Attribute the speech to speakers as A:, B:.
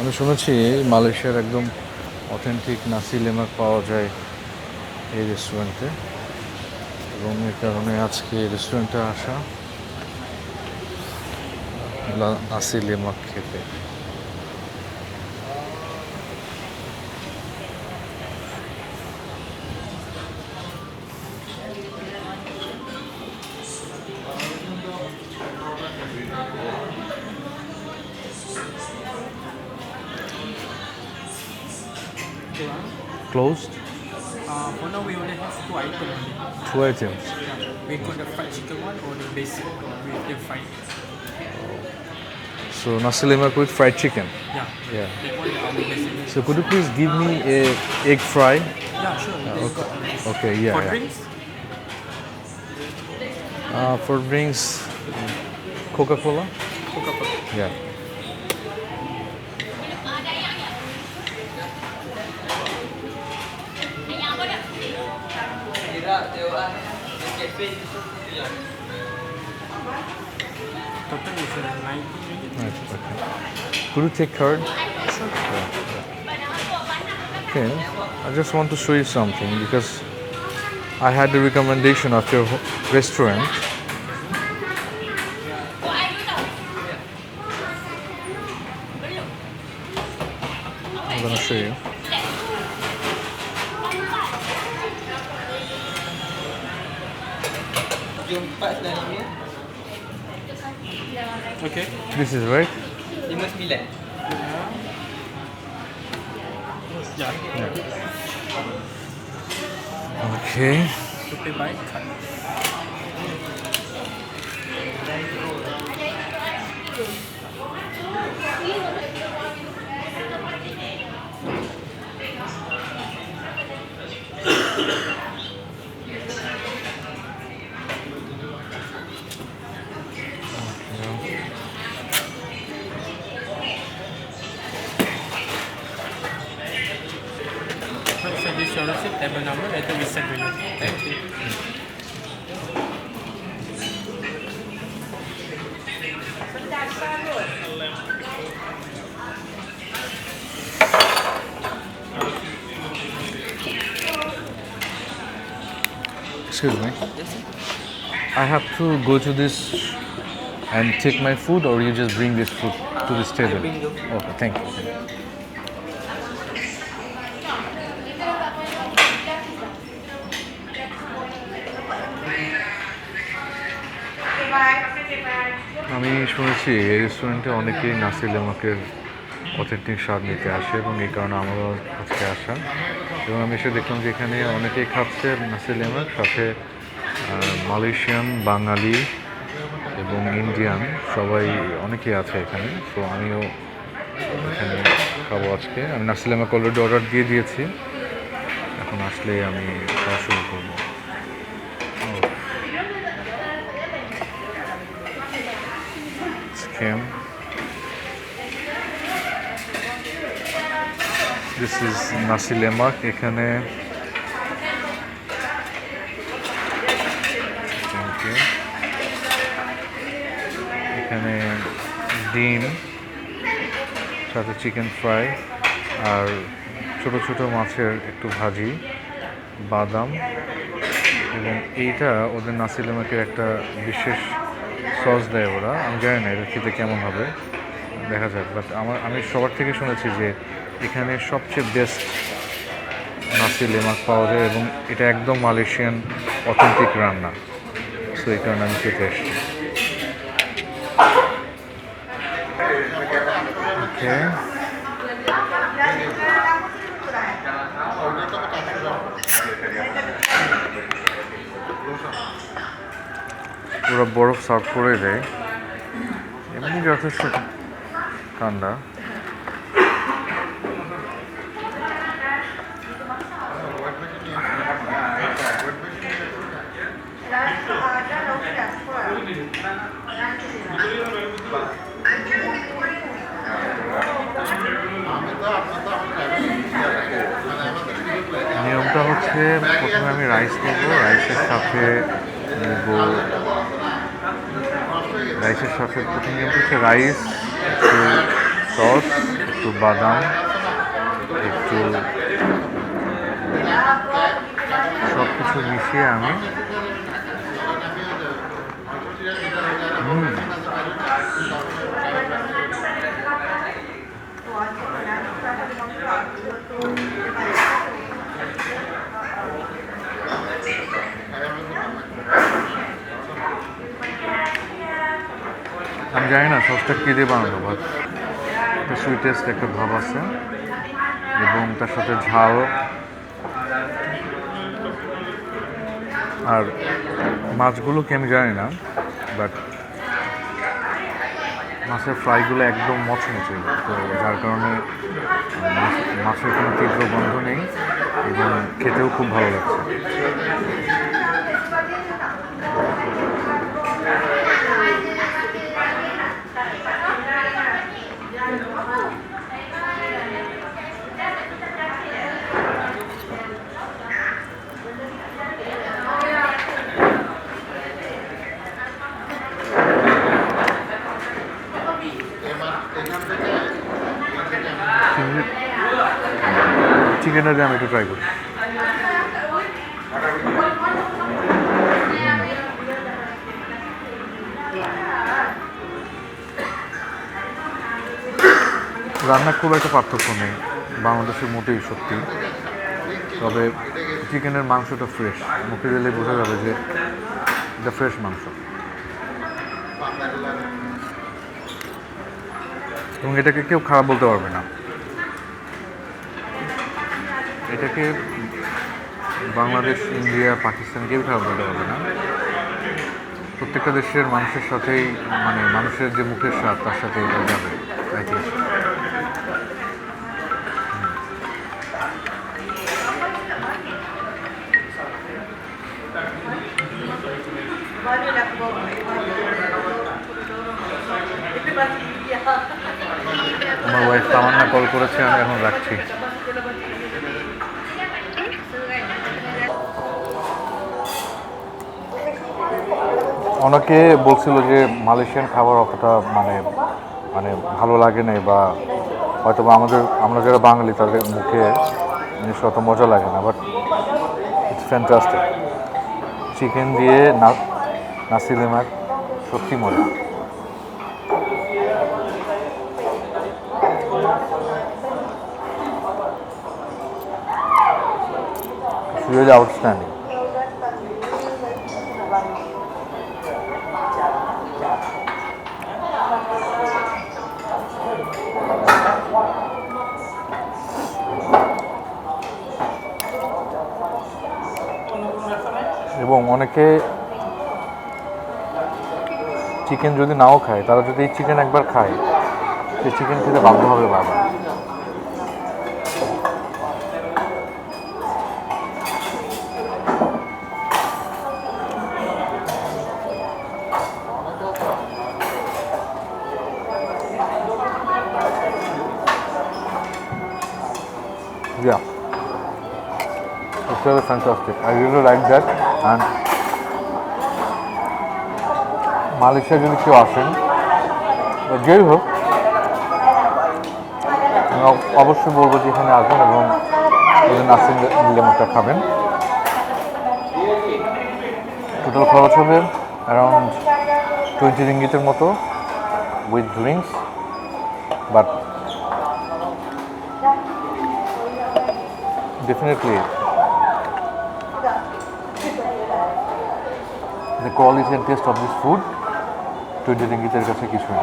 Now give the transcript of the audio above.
A: আমি শুনেছি মালয়েশিয়ার একদম অথেন্টিক নাসি লেমাক পাওয়া যায় এই রেস্টুরেন্টে এবং এর কারণে আজকে এই রেস্টুরেন্টে আসা নাসি লেমাক খেতে। closed?
B: Uh, for now, we only have two items. Two
A: items? Yeah.
B: We got the fried chicken one or the basic with the fried.
A: Oh. So, Nasilima with fried chicken?
B: Yeah.
A: Yeah.
B: yeah.
A: So, could you please give me a egg fry?
B: Yeah, sure. Uh,
A: okay. okay, yeah.
B: For
A: yeah.
B: drinks?
A: Uh, for drinks,
B: Coca Cola? Coca
A: Cola. Yeah. Could you take card? Okay. I just want to show you something because I had the recommendation of your restaurant. I'm gonna show you.
B: Okay.
A: This is right.
C: You must be Ya.
B: Yeah.
A: Okay.
B: Super baik. By card. So this your receipt, table number, later we send to. Thank you.
A: Excuse me. I have to go to this and take my food, or you just bring this food to this table?
C: bring
A: Okay, thank you. আমি শুনেছি, এই রেস্টুরেন্টে অনেকেই Nasir লেমাকের authentic স্বাদ নিতে আসে এবং এই কারণে আমারও আজকে আসা। এবং আমি এসে দেখলাম যে এখানে অনেকেই খাচ্ছে নাসির লেমাক, সাথে মালয়েশিয়ান, বাঙালি এবং ইন্ডিয়ান সবাই অনেকেই আছে এখানে। তো আমিও এখানে খাব আজকে। আমি নাসির লেমাক অলরেডি অর্ডার দিয়ে দিয়েছি। এখন আসলে আমি খাওয়া শুরু Scam. This is nasi lemak, এখানে। এখানে ডিম, সাথে চিকেন ফ্রাই, আর ছোট ছোট মাছের একটু ভাজি, বাদাম। এবং এইটা ওদের নাসি লেমাকের একটা বিশেষ সস দেয় ওরা। আমি জানি না এটা খেতে কেমন হবে। দেখা যাক বাট আমার, আমি সবার থেকে শুনেছি যে এখানে সবচেয়ে বেস্ট নাসি লেমাক পাওয়া যায় এবং এটা একদম মালয়েশিয়ান অথেন্টিক রান্না। সো এই কারণে আমি খেতে এসেছি ওরা বরফ সার্ভ করে দেয়। এমনি যথেষ্ট ঠান্ডা। নিয়মটা হচ্ছে, প্রথমে আমি রাইস নেব রাইসের সাথে নেব রাইসের সাথে প্রথম নিয়ম হচ্ছে রাইস, একটু সস, একটু বাদাম, একটু সব কিছু মিশিয়ে আমি আমি জানি না, সসটা কী দিয়ে বানানো বাট একটা সুইটেস্ট একটা ভাব আছে। এবং তার সাথে ঝাল। আর মাছগুলো কি আমি জানি না বাট মাছের ফ্রাইগুলো একদম মচমচে, তো যার কারণে মাছ- মাছের কোনো তীব্র গন্ধ নেই, এবং খেতেও খুব ভালো লাগছে। চিকেনটা দিয়ে আমি একটু ট্রাই করি। রান্নার খুব একটা পার্থক্য নেই, বাংলাদেশের মোটেই সত্যি। তবে চিকেনের মাংসটা ফ্রেশ মুখে দিলে বোঝা যাবে যে এটা ফ্রেশ মাংস। এবং এটাকে কেউ খারাপ বলতে পারবে না। এটাকে বাংলাদেশ ইন্ডিয়া পাকিস্তান কেউ খারাপ বলতে পারবে না। প্রত্যেকটা দেশের মানুষের সাথেই মানে মানুষের যে মুখের স্বাদ তার সাথে এটা যাবে আমার ওয়াইফ তামান্না কল করেছে আমি এখন রাখছি। অনেকে বলছিল যে মালয়েশিয়ান খাবার অতটা মানে মানে ভালো লাগে নাই বা হয়তো আমাদের, আমরা যারা বাঙালি তাদের মুখে জিনিসটা অত মজা লাগে না বাট ইটস ফ্যান্টাস্টিক চিকেন দিয়ে না নাসি লেমাক সত্যি মজা। It's really এবং অনেকে চিকেন যদি নাও খায়, তারা যদি এই চিকেন একবার খায় সে চিকেন খেতে বাধ্য হবে বারবার Yeah. It's really fantastic. I really like that. And Malaysia যদি কেউ আসেন। যেই হোক অবশ্যই বলব যে এখানে আসবেন এবং নাসিম লেমনটা খাবেন। টোটাল খরচ হবে অ্যারাউন্ড টোয়েন্টি রিঙ্গিতের মতো with drinks but definitely the quality and taste of this food to রিঙ্গিতের কাছে কিছু না